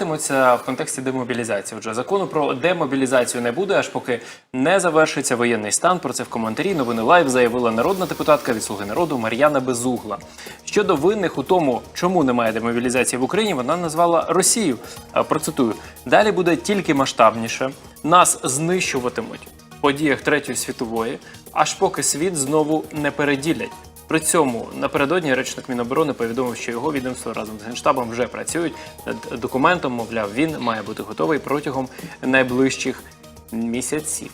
В контексті демобілізації. Отже, закону про демобілізацію не буде, аж поки не завершиться воєнний стан. Про це в коментарі новини лайв заявила народна депутатка від слуги народу Мар'яна Безугла. Щодо винних у тому, чому немає демобілізації в Україні, вона назвала Росію. Процитую: далі буде тільки масштабніше. Нас знищуватимуть в подіях Третьої світової, аж поки світ знову не переділять. При цьому напередодні речник Міноборони повідомив, що його відомство разом з генштабом вже працюють над документом. Мовляв, він має бути готовий протягом найближчих місяців.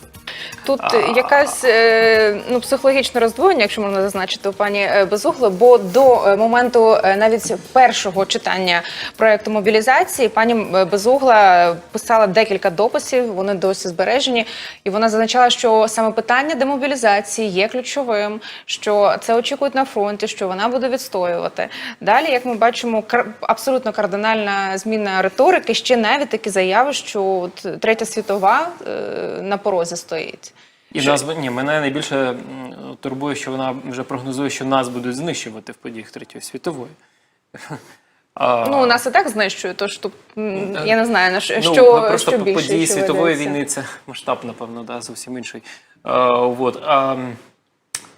Тут якась е, ну, психологічне роздвоєння, якщо можна зазначити у пані е, Безугли, бо до е, моменту навіть першого читання проекту мобілізації пані Безугла писала декілька дописів, вони досі збережені, і вона зазначала, що саме питання демобілізації є ключовим, що це очікують на фронті, що вона буде відстоювати. Далі, як ми бачимо, абсолютно кардинальна зміна риторики, ще навіть такі заяви, що от третя світова на порозі стоїть. І нас ні, мене найбільше турбує, що вона вже прогнозує, що нас будуть знищувати в подіях Третьої світової. А, Ну, нас і так знищують, тож тут я не знаю на що, ну, що, просто що більше. події що світової ведеться. війни це масштаб, напевно, да, зовсім інший. А, вот. а,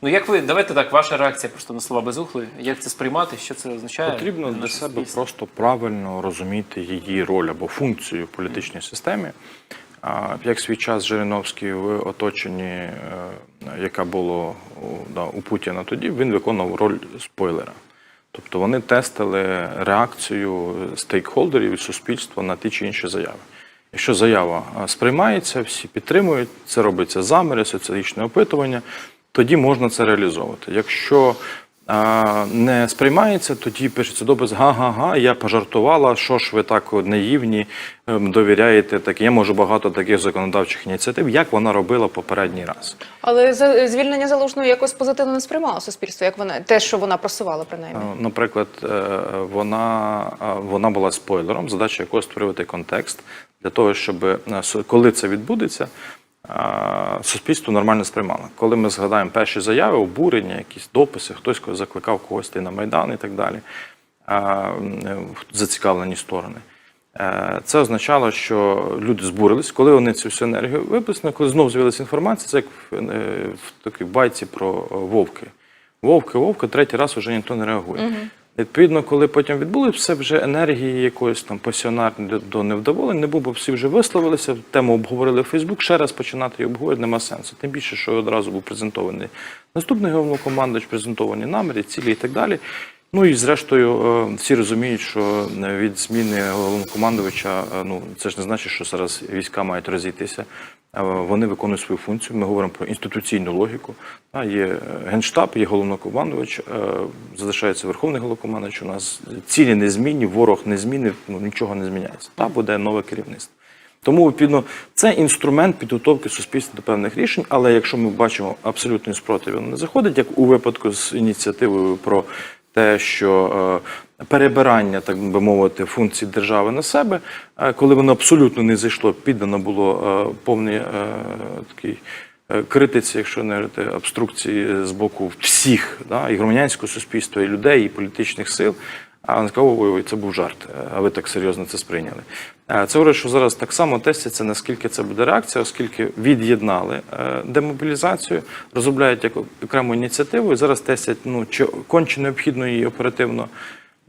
ну як ви давайте так, ваша реакція просто на слова безухли. Як це сприймати? Що це означає? Потрібно для для себе просто правильно розуміти її роль або функцію в політичній системі. Як свій час Жириновський в оточенні, е, яка було у, Путіна тоді, він виконував роль спойлера. Тобто вони тестили реакцію стейкхолдерів і суспільства на ті чи інші заяви. Якщо заява сприймається, всі підтримують, це робиться заміри, соціологічне опитування, тоді можна це реалізовувати. Якщо не сприймається, тоді пишеться допис га-га-га, я пожартувала, що ж ви так наївні, ем, довіряєте таке. Я можу багато таких законодавчих ініціатив, як вона робила попередній раз. Але звільнення залужної якось позитивно не сприймало суспільство, як вона те, що вона просувала, принаймні. Е, Наприклад, е, вона, е, вона була спойлером, задача якого створювати контекст для того, щоб коли це відбудеться, суспільство нормально сприймало. Коли ми згадаємо перші заяви, обурення, якісь дописи, хтось закликав когось йти на майдан і так далі, е, зацікавлені сторони. Е, Це означало, що люди збурились, коли вони цю всю енергію виписали, коли знову з'явилася інформація, це як в, е, такій байці про вовки. Вовки, вовки, третій раз вже ніхто не реагує. Відповідно, коли потім відбулося, вже енергії якоїсь там пасіонарної до- до невдоволень не було, бо всі вже висловилися, тему обговорили в Фейсбук, ще раз починати її обговорити нема сенсу. Тим більше, що одразу був презентований наступний головнокомандуюч, презентовані наміри, цілі і так далі. Ну і зрештою, е, всі розуміють, що від зміни головнокомандувача, е, ну це ж не значить, що зараз війська мають розійтися. Е, Вони виконують свою функцію. Ми говоримо про інституційну логіку. Є генштаб, є головнокомандувач, залишається верховний головнокомандувач. У нас цілі незмінні, ворог незмінний, ну нічого не зміняється. Та буде нове керівництво. Тому відповідно це інструмент підготовки суспільства до певних рішень. Але якщо ми бачимо абсолютний спротив, він не заходить, як у випадку з ініціативою про те, що е, перебирання, так би мовити, функцій держави на себе, е, коли воно абсолютно не зайшло, піддано було повній е, такий. е, Критиці, якщо не говорити обструкції з боку всіх, да, і громадянського суспільства, і людей, і політичних сил. А він сказав, ой, ой, це був жарт, е, а ви так серйозно це сприйняли. Е, Це говорить, що зараз так само теститься, наскільки це буде реакція, оскільки від'єднали е, демобілізацію, розробляють як окрему ініціативу, і зараз тестять, ну, чи конче необхідно її оперативно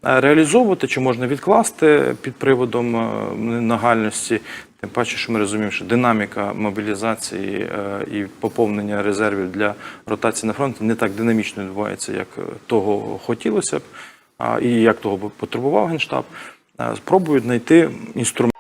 реалізовувати, чи можна відкласти під приводом е, нагальності. Тим паче, що ми розуміємо, що динаміка мобілізації і поповнення резервів для ротації на фронті не так динамічно відбувається, як того хотілося б, і як того потребував Генштаб. Е, Спробують знайти інструмент.